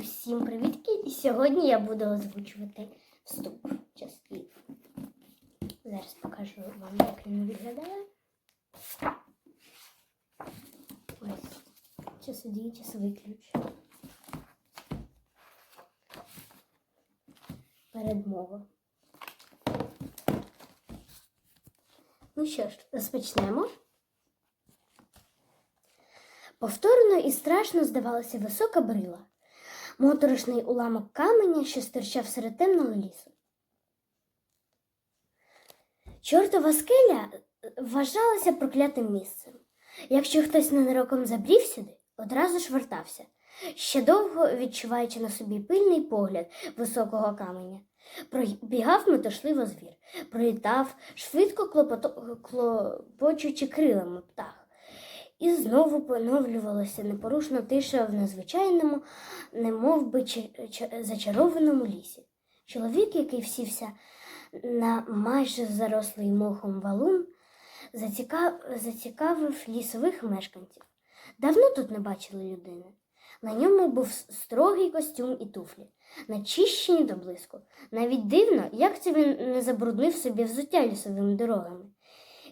Усім привітки! І сьогодні я буду озвучувати вступ частів. Зараз покажу вам, як він виглядає. Ось Час часодій, часовий ключ. Передмова. Ну що ж, розпочнемо. Повторно і страшно здавалася висока брила, моторошний уламок каменя, що стирчав серед темного лісу. Чортова скеля вважалася проклятим місцем. Якщо хтось ненароком забрів сюди, одразу ж вертався, ще довго відчуваючи на собі пильний погляд високого каменя. Пробігав метушливо звір, пролітав, швидко клопочучи крилами птах. І знову поновлювалася непорушна тиша в незвичайному, немов би чи- чи- зачарованому лісі. Чоловік, який всівся на майже зарослий мохом валун, зацікав... зацікавив лісових мешканців. Давно тут не бачили людини. На ньому був строгий костюм і туфлі, начищені до блиску. Навіть дивно, як це він не забруднив собі взуття лісовими дорогами.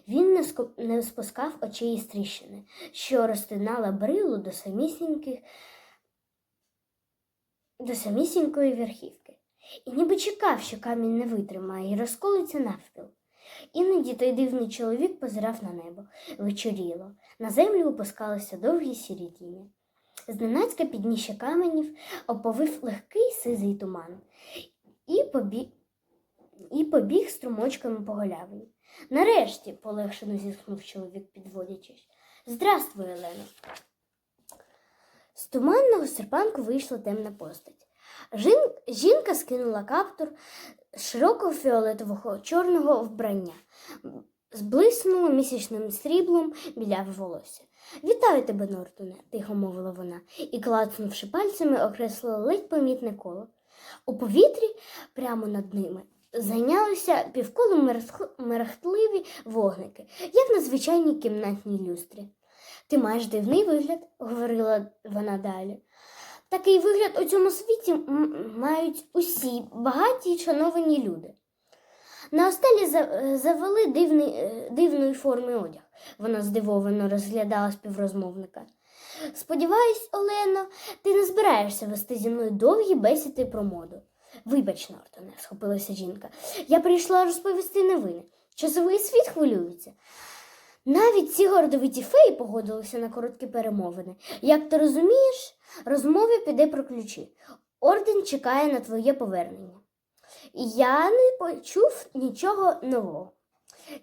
Він не, спускав очей із тріщини, що розтинала брилу до самісіньких до самісінької верхівки, і ніби чекав, що камінь не витримає і розколиться навпіл. Іноді той дивний чоловік позирав на небо, вечоріло, на землю опускалися довгі сірі тіні. Зненацька підніжжя каменів оповив легкий сизий туман і побіг, і побіг струмочками по голявині. Нарешті, полегшено зітхнув чоловік, підводячись. Здравствуй, Олено. З туманного серпанку вийшла темна постать. Жін... Жінка скинула каптур широкого фіолетового чорного вбрання, зблиснуло місячним сріблом біляве волосся. Вітаю тебе, Нортоне, тихо мовила вона, і, клацнувши пальцями, окреслила ледь помітне коло. У повітрі, прямо над ними, зайнялися півколом мерехтливі вогники, як на звичайній кімнатній люстрі. Ти маєш дивний вигляд, говорила вона далі. Такий вигляд у цьому світі мають усі багаті й шановані люди. На остелі завели дивний, е, дивної форми одяг. Вона здивовано розглядала співрозмовника. Сподіваюсь, Олено, ти не збираєшся вести зі мною довгі бесіди про моду. Вибач, Нортоне, схопилася жінка. Я прийшла розповісти новини. Часовий світ хвилюється. Навіть ці гордовиті феї погодилися на короткі перемовини. Як ти розумієш, розмова піде про ключі. Орден чекає на твоє повернення. Я не почув нічого нового.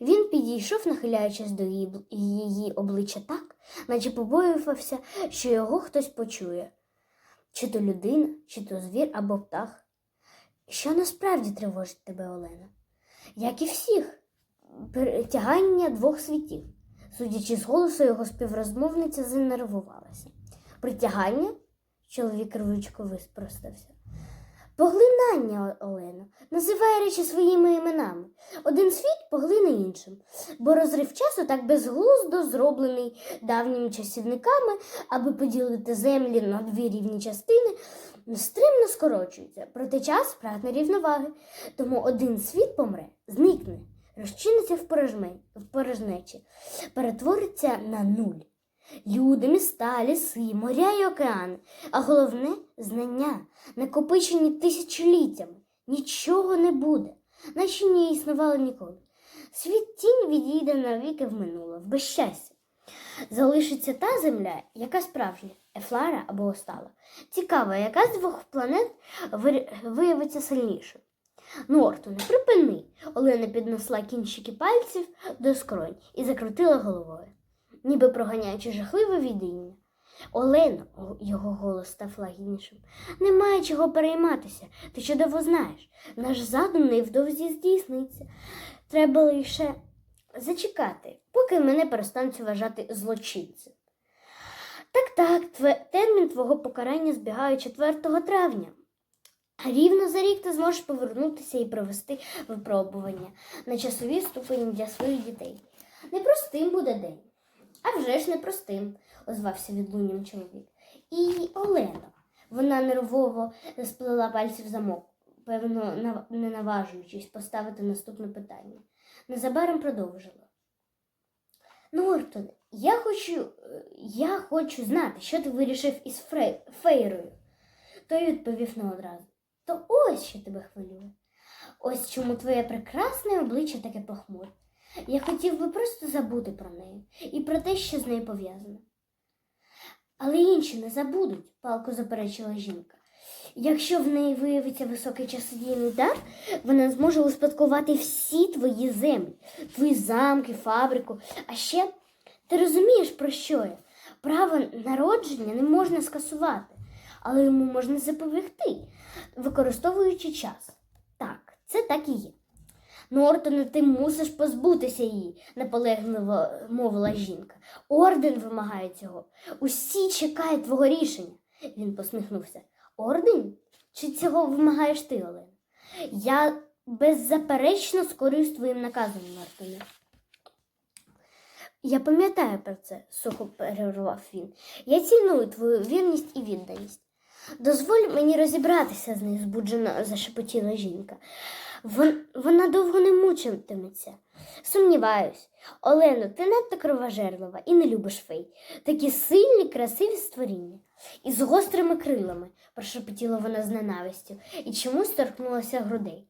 Він підійшов, нахиляючись до її, обличчя так, наче побоювався, що його хтось почує. Чи то людина, чи то звір або птах. Що насправді тривожить тебе, Олена? Як і всіх, перетягання двох світів. Судячи з голосу, його співрозмовниця занервувалася. Притягання? Чоловік рвучко виспростався. Поглинання, Олено, називай речі своїми іменами. Один світ поглине іншим, бо розрив часу так безглуздо зроблений давніми часівниками, аби поділити землі на дві рівні частини, стримно скорочується, проте час прагне рівноваги. Тому один світ помре, зникне, розчиниться в, в порожнечі, перетвориться на нуль. Люди, міста, ліси, моря і океани, а головне знання, накопичені тисячоліттями. Нічого не буде, наче не існувало ніколи. Світ тінь відійде навіки в минуле, в безщастя. Залишиться та земля, яка справжня, Ефлара або Остала. Цікаво, яка з двох планет виявиться сильнішою. Нортоне, припини. Олена піднесла кінчики пальців до скронь і закрутила головою, ніби проганяючи жахливе відіння. Олено, його голос став лагіднішим. Немає чого перейматися, ти чудово знаєш. Наш задум невдовзі здійсниться. Треба лише зачекати, поки мене перестануть вважати злочинцем. Так, так, тве- термін твого покарання збігає 4 травня. Рівно за рік ти зможеш повернутися і провести випробування на часові ступені для своїх дітей. Непростим буде день. А вже ж непростим, озвався відлунням чоловік. І Олено, Вона нервово сплела пальці в замок, певно, не наважуючись поставити наступне питання. Незабаром продовжила. Нортон, я хочу, е, я хочу знати, що ти вирішив із Фрей, Фейрою. Той відповів не одразу. То ось що тебе хвилює. Ось чому твоє прекрасне обличчя таке похмуре. Я хотів би просто забути про неї і про те, що з нею пов'язане. Але інші не забудуть, палко заперечила жінка. Якщо в неї виявиться високий часодійний дар, вона зможе успадкувати всі твої землі, твої замки, фабрику. А ще ти розумієш, про що я? Право народження не можна скасувати, але йому можна запобігти, використовуючи час. Так, це так і є. Нортоне, ти мусиш позбутися її, наполегливо мовила жінка. Орден вимагає цього. Усі чекають твого рішення. Він посміхнувся. Орден? Чи цього вимагаєш ти, Олена? Я беззаперечно скорюсь твоїм наказом, Нортоне. Я пам'ятаю про це, сухо перервав він. Я ціную твою вірність і відданість. Дозволь мені розібратися з нею, збуджено зашепотіла жінка. Вон, вона довго не мучитиметься. Сумніваюсь. Олено, ти надто кровожерлива і не любиш фей. Такі сильні, красиві створіння. І з гострими крилами, прошепотіла вона з ненавистю, і чомусь торкнулася грудей.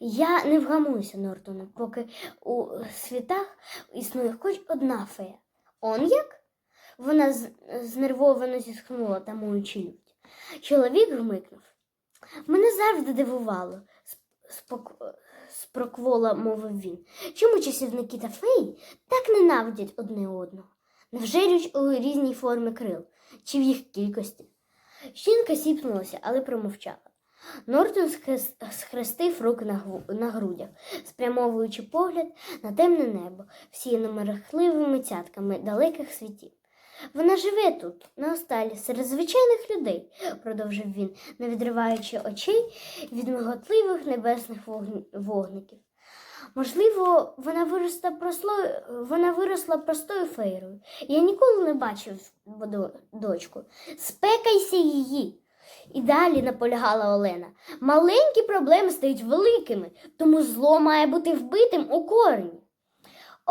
Я не вгамуюся, Нортоне, поки у світах існує хоч одна фея. Он як? Вона знервовано зітхнула, тамуючи лють. Чоловік гмикнув. Мене завжди дивувало, спроквола мовив він. Чому часівники та феї так ненавидять одне одного? Невже річ у різній формі крил, чи в їх кількості? Жінка сіпнулася, але промовчала. Нортон схрестив руки на, на грудях, спрямовуючи погляд на темне небо, всіяне мерехливими цятками далеких світів. Вона живе тут, на осталі, серед звичайних людей, продовжив він, не відриваючи очей від миготливих небесних вогників. Можливо, вона виросла, просло... вона виросла простою фейрою. Я ніколи не бачив дочку. Спекайся її. І далі наполягала Олена. Маленькі проблеми стають великими, тому зло має бути вбитим у корені.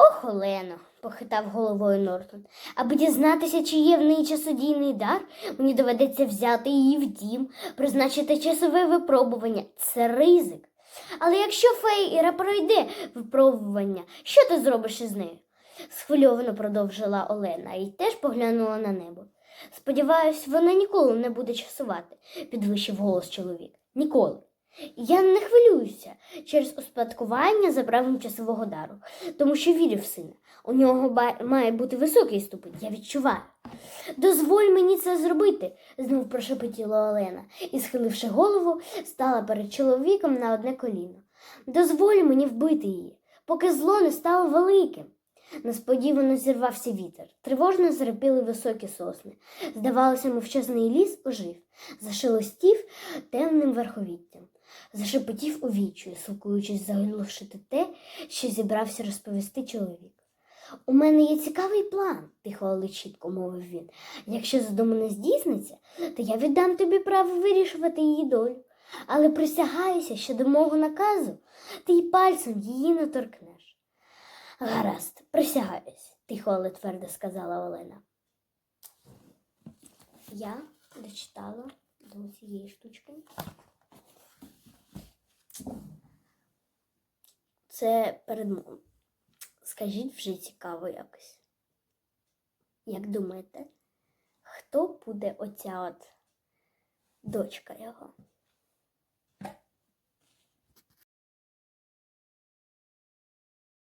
Ох, Олено, похитав головою Нортон. Аби дізнатися, чи є в неї часодійний дар, мені доведеться взяти її в дім, призначити часове випробування. Це ризик. Але якщо Фейра пройде випробування, що ти зробиш із нею? схвильовано продовжила Олена і теж поглянула на небо. Сподіваюсь, вона ніколи не буде часувати, підвищив голос чоловік. Ніколи. Я не хвилююся через успадкування за правом часового дару, тому що вірю в сина. У нього має бути високий ступень, я відчуваю. Дозволь мені це зробити, знов прошепотіла Олена і, схиливши голову, стала перед чоловіком на одне коліно. Дозволь мені вбити її, поки зло не стало великим. Несподівано зірвався вітер, тривожно зрипіли високі сосни. Здавалося, мовчазний ліс ожив, зашелестів темним верховіттям, зашепотів у вічою, силкуючись заглушити те, що зібрався розповісти чоловік. У мене є цікавий план, тихо, але чітко мовив він. Якщо задумане здійсниться, то я віддам тобі право вирішувати її долю. Але присягаюся, що до мого наказу ти й пальцем її не торкнеш. Гаразд, присягаюсь, тихо, але твердо сказала Олена. Я дочитала до цієї штучки. Це передмова. Скажіть вже цікаво якось. Як думаєте, хто буде оця от дочка його?